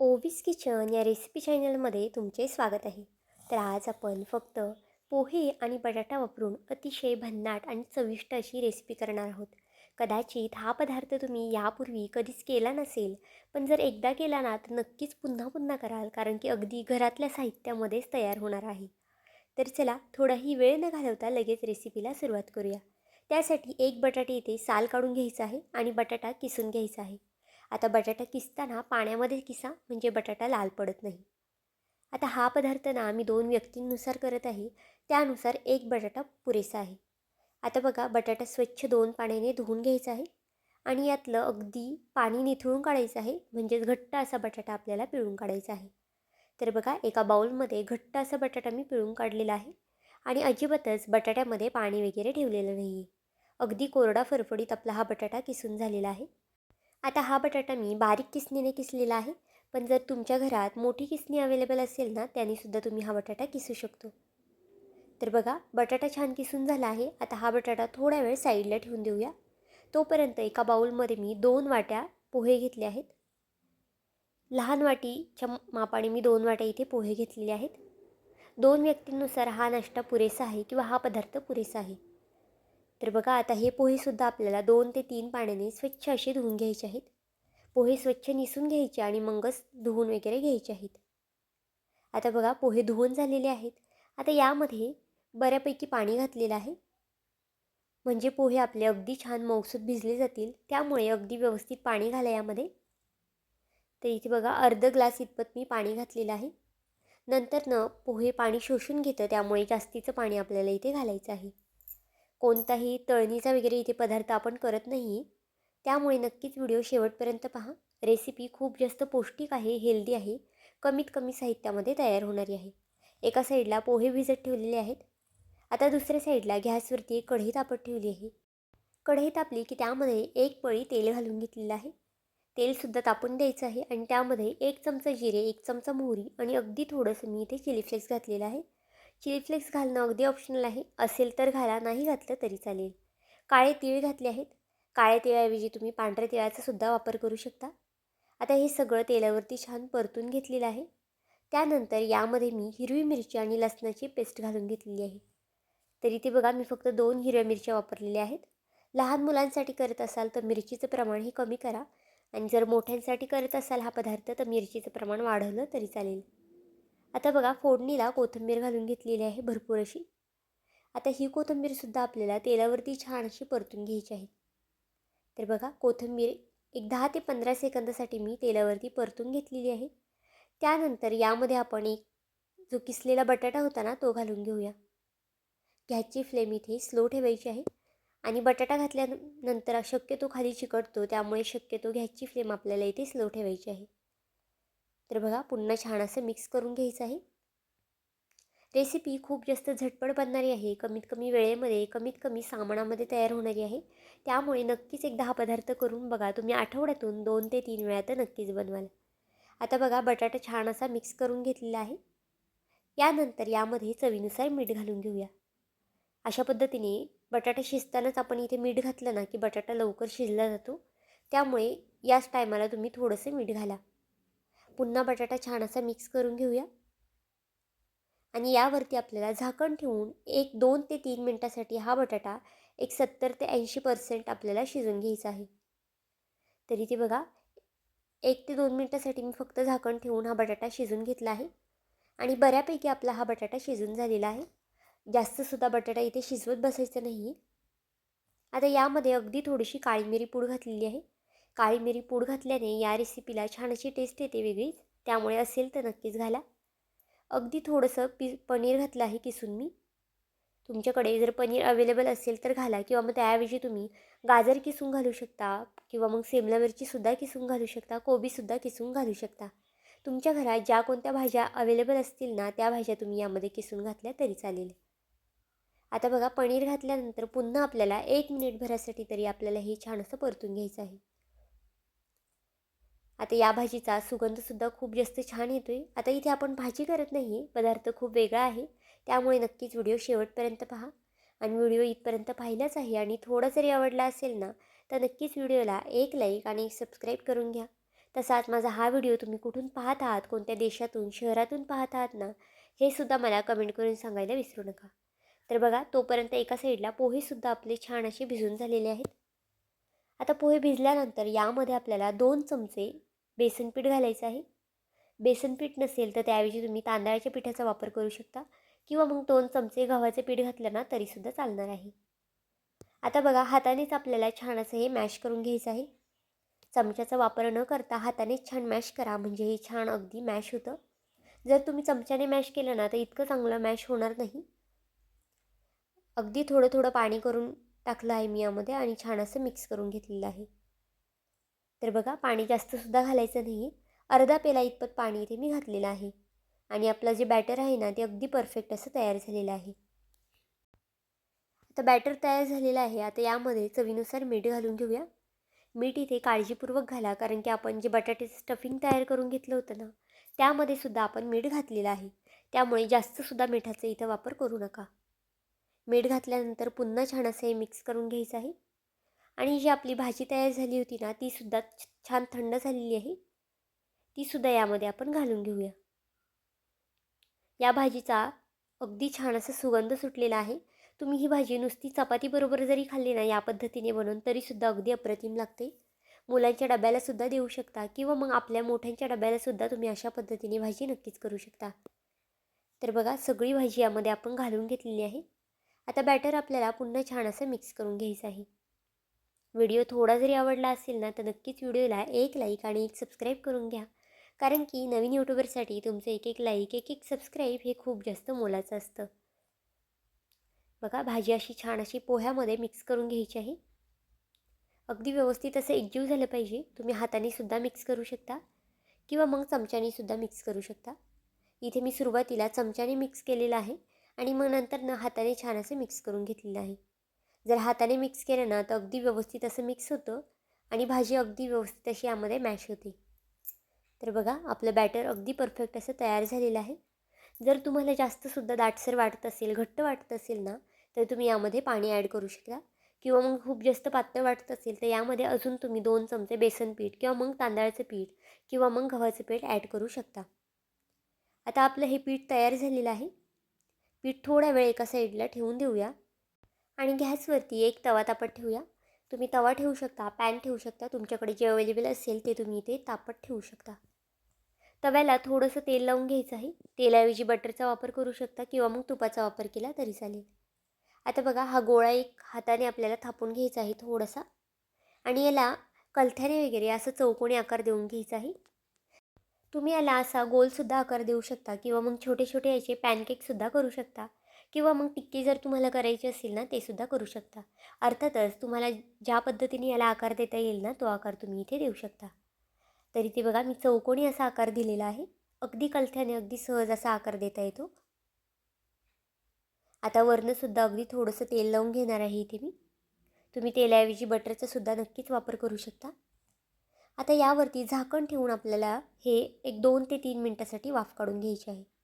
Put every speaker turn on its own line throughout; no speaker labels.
ओवीस kitchen या recipe चॅनलमध्ये तुमचे स्वागत आहे. तर आज आपण फक्त पोहे आणि बटाटा वापरून अतिशय भन्नाट आणि चविष्ट अशी रेसिपी करणार आहोत. कदाचित हा पदार्थ तुम्ही यापूर्वी कधीच केला नसेल पण जर एकदा केला ना तर नक्कीच पुन्हा पुन्हा कराल कारण की अगदी घरातल्या साहित्यामध्येच तयार होणार आहे. तर चला थोडाही वेळ न घालवता लगेच रेसिपीला सुरुवात करूया. त्यासाठी एक बटाटे इथे साल काढून घ्यायचा आहे आणि बटाटा किसून घ्यायचा आहे. आता बटाटा किसताना पाण्यामध्ये किसा म्हणजे बटाटा लाल पडत नाही. आता हा पदार्थ ना आम्ही दोन व्यक्तींनुसार करत आहे त्यानुसार एक बटाटा पुरेसा आहे. आता बघा बटाटा स्वच्छ दोन पाण्याने धुवून घ्यायचा आहे आणि यातलं अगदी पाणी निथळून काढायचं आहे म्हणजेच घट्ट असा बटाटा आपल्याला पिळून काढायचा आहे. तर बघा एका बाऊलमध्ये घट्ट असा बटाटा मी पिळून काढलेला आहे आणि अजिबातच बटाट्यामध्ये पाणी वगैरे ठेवलेलं नाही आहे अगदी कोरडा फरफडीत आपला हा बटाटा किसून झालेला आहे. आता हा बटाटा मी बारीक किसणीने किसलेला आहे. पण जर तुमच्या घरात मोठी किसणी अवेलेबल असेल ना त्यानेसुद्धा तुम्ही हा बटाटा किसू शकतो. तर बघा बटाटा छान किसून झाला आहे. आता हा बटाटा थोड्या वेळ साईडला ठेवून देऊया. तोपर्यंत एका बाऊलमध्ये मी दोन वाट्या पोहे घेतले आहेत. लहान वाटीच्या मापाने मी दोन वाट्या इथे पोहे घेतलेले आहेत. दोन व्यक्तींनुसार हा नाश्ता पुरेसा आहे किंवा हा पदार्थ पुरेसा आहे. तर बघा आता हे पोहेसुद्धा आपल्याला दोन ते तीन पाण्याने स्वच्छ असे धुवून घ्यायचे आहेत. पोहे स्वच्छ निसून घ्यायचे आणि मगच धुवून वगैरे घ्यायचे आहेत. आता बघा पोहे धुवून झालेले आहेत. आता यामध्ये बऱ्यापैकी पाणी घातलेलं आहे. म्हणजे पोहे आपले अगदी छान मौसूद भिजले जातील. त्यामुळे अगदी व्यवस्थित पाणी घाला यामध्ये. तर इथे बघा अर्ध ग्लास इतपत मी पाणी घातलेलं आहे. नंतर न पोहे पाणी शोषून घेतं त्यामुळे जास्तीचं पाणी आपल्याला इथे घालायचं आहे. कोणताही तळणीचा वगैरे इथे पदार्थ आपण करत नाही. त्यामुळे नक्कीच व्हिडिओ शेवटपर्यंत पहा. रेसिपी खूप जास्त पौष्टिक आहे हेल्दी आहे कमीत कमी साहित्यामध्ये तयार होणारी आहे. एका साईडला पोहे भिजत ठेवलेले आहेत. आता दुसऱ्या साईडला गॅसवरती एक कढई तापत ठेवली आहे. कढई तापली की त्यामध्ये एक पळी तेल घालून घेतलेलं आहे. तेलसुद्धा तापून द्यायचं आहे आणि त्यामध्ये एक चमचा जिरे एक चमचा मोहरी आणि अगदी थोडंसं मी इथे चिली फ्लेक्स घातलेलं आहे. चिली फ्लेक्स घालणं अगदी ऑप्शनल आहे. असेल तर घाला नाही घातलं तरी चालेल. काळे तिळ घातले आहेत. काळ्या तिळाऐवजी तुम्ही पांढऱ्या तिळाचा सुद्धा वापर करू शकता. आता हे सगळं तेलावरती छान परतून घेतलेलं आहे. त्यानंतर यामध्ये मी हिरवी मिरची आणि लसणाची पेस्ट घालून घेतलेली आहे. तरी ते बघा मी फक्त दोन हिरव्या मिरच्या वापरलेल्या आहेत. लहान मुलांसाठी करत असाल तर मिरचीचं प्रमाण हे कमी करा. आणि जर मोठ्यांसाठी करत असाल हा पदार्थ तर मिरचीचं प्रमाण वाढवलं तरी चालेल. आता बघा फोडणीला कोथिंबीर घालून घेतलेली आहे भरपूर अशी. आता ही कोथिंबीरसुद्धा आपल्याला तेलावरती छान अशी परतून घ्यायची आहे. तर बघा कोथिंबीर एक दहा ते पंधरा सेकंदासाठी मी तेलावरती परतून घेतलेली आहे. त्यानंतर यामध्ये आपण एक जो किसलेला बटाटा होता ना तो घालून घेऊया. गॅसची फ्लेम इथे स्लो ठेवायची आहे आणि बटाटा घातल्यानंतर शक्यतो खाली चिकटतो त्यामुळे शक्यतो गॅसची फ्लेम आपल्याला इथे स्लो ठेवायची आहे. तर बघा पुन्हा छान असं मिक्स करून घ्यायचं आहे. रेसिपी खूप जास्त झटपट बनणारी आहे. कमीत कमी वेळेमध्ये कमीत कमी सामानामध्ये तयार होणारी आहे. त्यामुळे नक्कीच एकदा हा पदार्थ करून बघा. तुम्ही आठवड्यातून दोन ते तीन वेळा तर नक्कीच बनवाल. आता बघा बटाटा छान असा मिक्स करून घेतलेला आहे. यानंतर यामध्ये चवीनुसार मीठ घालून घेऊया. अशा पद्धतीने बटाटा शिजतानाच आपण इथे मीठ घातलं ना की बटाटा लवकर शिजला जातो. त्यामुळे याच टायमाला तुम्ही थोडंसं मीठ घाला. पुन्हा बटाटा छान असा मिक्स करून घेऊया. आणि यावरती आपल्याला झाकण ठेवून एक दोन ते तीन मिनटासाठी हा बटाटा एक सत्तर ते ऐंशी पर्सेंट आपल्याला शिजून घ्यायचा आहे. तरी ते बघा एक ते दोन मिनटासाठी मी फक्त झाकण ठेवून हा बटाटा शिजून घेतला आहे. आणि बऱ्यापैकी आपला हा बटाटा शिजून झालेला आहे. जास्तसुद्धा बटाटा इथे शिजवत बसायचं नाही आता यामध्ये अगदी थोडीशी काळी मिरी पूड घातलेली आहे. काळी मिरी पूड घातल्याने या रेसिपीला छान अशी टेस्ट येते वेगळीच. त्यामुळे असेल तर नक्कीच घाला. अगदी थोडंसं पी पनीर घातलं आहे किसून मी. तुमच्याकडे जर पनीर अवेलेबल असेल तर घाला किंवा मग त्याऐवजी तुम्ही गाजर किसून घालू शकता किंवा मग सिमला मिरचीसुद्धा किसून घालू शकता कोबीसुद्धा किसून घालू शकता. तुमच्या घरात ज्या कोणत्या भाज्या अवेलेबल असतील ना त्या भाज्या तुम्ही यामध्ये किसून घातल्या तरी चालेल. आता बघा पनीर घातल्यानंतर पुन्हा आपल्याला एक मिनिटभरासाठी तरी आपल्याला हे छान असं परतून घ्यायचं आहे. आता या भाजीचा सुगंधसुद्धा खूप जास्त छान येतो आहे आता इथे आपण भाजी करत नाही आहे पदार्थ खूप वेगळा आहे. त्यामुळे नक्कीच व्हिडिओ शेवटपर्यंत पहा. आणि व्हिडिओ इथपर्यंत पाहिलाच आहे आणि थोडा जरी आवडला असेल ना तर नक्कीच व्हिडिओला एक लाईक आणि एक सबस्क्राईब करून घ्या. तसाच माझा हा व्हिडिओ तुम्ही कुठून पाहत आहात कोणत्या देशातून शहरातून पाहत आहात ना हे सुद्धा मला कमेंट करून सांगायला विसरू नका. तर बघा तोपर्यंत एका साईडला पोहेसुद्धा आपले छान असे भिजून झालेले आहेत. आता पोहे भिजल्यानंतर यामध्ये आपल्याला दोन चमचे बेसनपीठ घालायचं आहे. बेसनपीठ नसेल तर त्याऐवजी तुम्ही तांदळाच्या पिठाचा वापर करू शकता किंवा मग दोन चमचे गव्हाचे पीठ घातलं ना तरीसुद्धा चालणार आहे. आता बघा हातानेच आपल्याला छान असं हे मॅश करून घ्यायचं आहे. चमच्याचा वापर न करता हातानेच छान मॅश करा म्हणजे हे छान अगदी मॅश होतं. जर तुम्ही चमच्याने मॅश केलं ना तर इतकं चांगलं मॅश होणार नाही. अगदी थोडं थोडं पाणी करून टाकलं आहे मी यामध्ये आणि छान असं मिक्स करून घेतलेलं आहे. तर बघा पाणी जास्तसुद्धा घालायचं नाही अर्धा पेला इतपत पाणी इथे मी घातलेलं आहे. आणि आपलं जे बॅटर आहे ना ते अगदी परफेक्ट असं तयार झालेलं आहे. आता बॅटर तयार झालेलं आहे. आता यामध्ये चवीनुसार मीठ घालून घेऊया. मीठ इथे काळजीपूर्वक घाला कारण की आपण जे बटाट्याचं स्टफिंग तयार करून घेतलं होतं ना त्यामध्ये सुद्धा आपण मीठ घातलेलं आहे. त्यामुळे जास्तसुद्धा मिठाचा इथं वापर करू नका. मीठ घातल्यानंतर पुन्हा छान असं हे मिक्स करून घ्यायचं आहे. आणि जी आपली भाजी तयार झाली होती ना तीसुद्धा छान थंड झालेली आहे. तीसुद्धा यामध्ये आपण घालून घेऊया. या भाजीचा अगदी छान असा सुगंध सुटलेला आहे. तुम्ही ही भाजी नुसती चपातीबरोबर जरी खाल्ली ना या पद्धतीने बनवून तरीसुद्धा अगदी अप्रतिम लागते. मुलांच्या डब्यालासुद्धा देऊ शकता किंवा मग आपल्या मोठ्यांच्या डब्यालासुद्धा तुम्ही अशा पद्धतीने भाजी नक्कीच करू शकता. तर बघा सगळी भाजी यामध्ये आपण घालून घेतलेली आहे. आता बॅटर आपल्याला पुन्हा छान असं मिक्स करून घ्यायचं आहे. व्हिडिओ थोडा जरी आवडला असेल ना तर नक्कीच व्हिडिओला एक लाईक आणि एक सबस्क्राईब करून घ्या. कारण की नवीन यूट्यूबरसाठी तुमचं एक एक लाईक एक एक सबस्क्राईब हे खूप जास्त मोलाचं असतं. बघा भाजी अशी छान अशी पोह्यामध्ये मिक्स करून घ्यायची आहे. अगदी व्यवस्थित असं एकजीव झालं पाहिजे. तुम्ही हाताने सुद्धा मिक्स करू शकता किंवा मग चमच्याने सुद्धा मिक्स करू शकता. इथे मी सुरुवातीला चमच्याने मिक्स केलेलं आहे आणि मग नंतर ना हाताने छान असं मिक्स करून घेतलेलं आहे. जर हाताने मिक्स केलं ना तर अगदी व्यवस्थित असं मिक्स होतं आणि भाजी अगदी व्यवस्थित अशी यामध्ये मॅश होते. तर बघा आपलं बॅटर अगदी परफेक्ट असं तयार झालेलं आहे. जर तुम्हाला जास्तसुद्धा दाटसर वाटत असेल घट्ट वाटत असेल ना तर तुम्ही यामध्ये पाणी ॲड करू शकता. किंवा मग खूप जास्त पातळ वाटत असेल तर यामध्ये अजून तुम्ही दोन चमचे बेसन पीठ किंवा मग तांदळाचं पीठ किंवा मग गव्हाचं पीठ ॲड करू शकता. आता आपलं हे पीठ तयार झालेलं आहे. पीठ थोड्या वेळ एका साईडला ठेवून देऊया. आणि गॅसवरती एक तवा तापत ठेवूया. तुम्ही तवा ठेवू शकता पॅन ठेवू शकता तुमच्याकडे जे अवेलेबल असेल ते तुम्ही इथे तापत ठेवू शकता. तव्याला थोडंसं तेल लावून घ्यायचं आहे. तेलाऐवजी बटरचा वापर करू शकता किंवा मग तुपाचा वापर केला तरी चालेल. आता बघा हा गोळा एक हाताने आपल्याला थापून घ्यायचा आहे थोडासा. आणि याला कलथ्याने वगैरे असं चौकोनी आकार देऊन घ्यायचा आहे. तुम्ही याला असा गोलसुद्धा आकार देऊ शकता किंवा मग छोटे छोटे याचे पॅनकेकसुद्धा करू शकता. किंवा मग टिक्की जर तुम्हाला करायची असेल ना ते सुद्धा करू शकता. अर्थातच तुम्हाला ज्या पद्धतीने याला आकार देता येईल ना तो आकार तुम्ही इथे देऊ शकता. तरी ते बघा मी चौकोनी असा आकार दिलेला आहे. अगदी कलथ्याने अगदी सहज असा आकार देता येतो. आता वरनंसुद्धा अगदी थोडंसं तेल लावून घेणार आहे इथे मी. तुम्ही तेलाऐवजी बटरचा सुद्धा नक्कीच वापर करू शकता. आता यावरती झाकण ठेवून आपल्याला हे एक दोन ते तीन मिनटासाठी वाफ काढून घ्यायची आहे.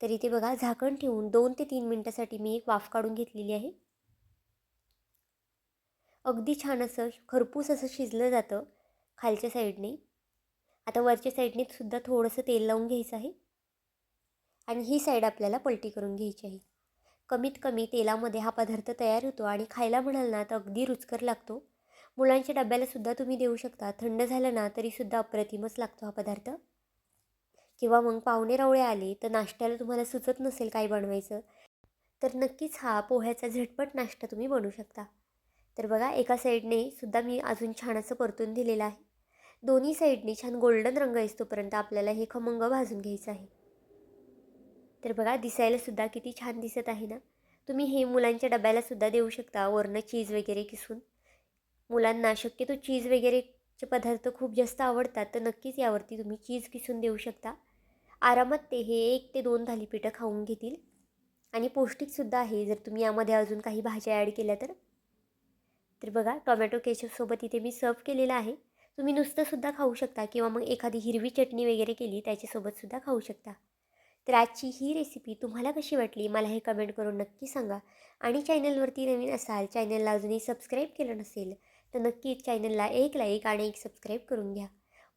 तर इथे बघा झाकण ठेवून दोन ते तीन मिनटासाठी मी एक वाफ काढून घेतलेली आहे. अगदी छान असं खरपूस असं शिजलं जातं खालच्या साईडने. आता वरच्या साईडने सुद्धा थोडंसं तेल लावून घ्यायचं आहे. आणि ही साईड आपल्याला पलटी करून घ्यायची आहे. कमीत कमी तेलामध्ये हा पदार्थ तयार होतो आणि खायला म्हणाल ना तर अगदी रुचकर लागतो. मुलांच्या डब्यालासुद्धा तुम्ही देऊ शकता. थंड झालं ना तरीसुद्धा अप्रतिमच लागतो हा पदार्थ. किंवा मग पाहुणे रावळे आले तर नाश्त्याला तुम्हाला सुचत नसेल काय बनवायचं तर नक्कीच हा पोह्याचा झटपट नाश्ता तुम्ही बनवू शकता. तर बघा एका साईडने सुद्धा मी अजून छान असं परतून दिलेलं आहे. दोन्ही साईडने छान गोल्डन रंग येतोपर्यंत आपल्याला हे खमंग भाजून घ्यायचं आहे. तर बघा दिसायलासुद्धा किती छान दिसत आहे ना? तुम्ही हे मुलांच्या डब्यालासुद्धा देऊ शकता वरनं चीज वगैरे किसून. मुलांना शक्यतो चीज वगैरेचे पदार्थ खूप जास्त आवडतात तर नक्कीच यावरती तुम्ही चीज किसून देऊ शकता. आरामात ते हे एक ते दोन थालीपीठं खाऊन घेतील. आणि पौष्टिकसुद्धा आहे. जर तुम्ही यामध्ये अजून काही भाज्या ॲड केल्या तर. तर बघा टोमॅटो केचपसोबत इथे मी सर्व केलेलं आहे. तुम्ही नुसतंसुद्धा खाऊ शकता किंवा मग एखादी हिरवी चटणी वगैरे केली त्याच्यासोबतसुद्धा खाऊ शकता. तर आजची ही रेसिपी तुम्हाला कशी वाटली? मला हे कमेंट करून नक्की सांगा. आणि चॅनलवरती नवीन असाल चॅनलला अजूनही सबस्क्राईब केलं नसेल तर नक्कीच चॅनलला एक लाईक आणि एक सबस्क्राईब करून घ्या.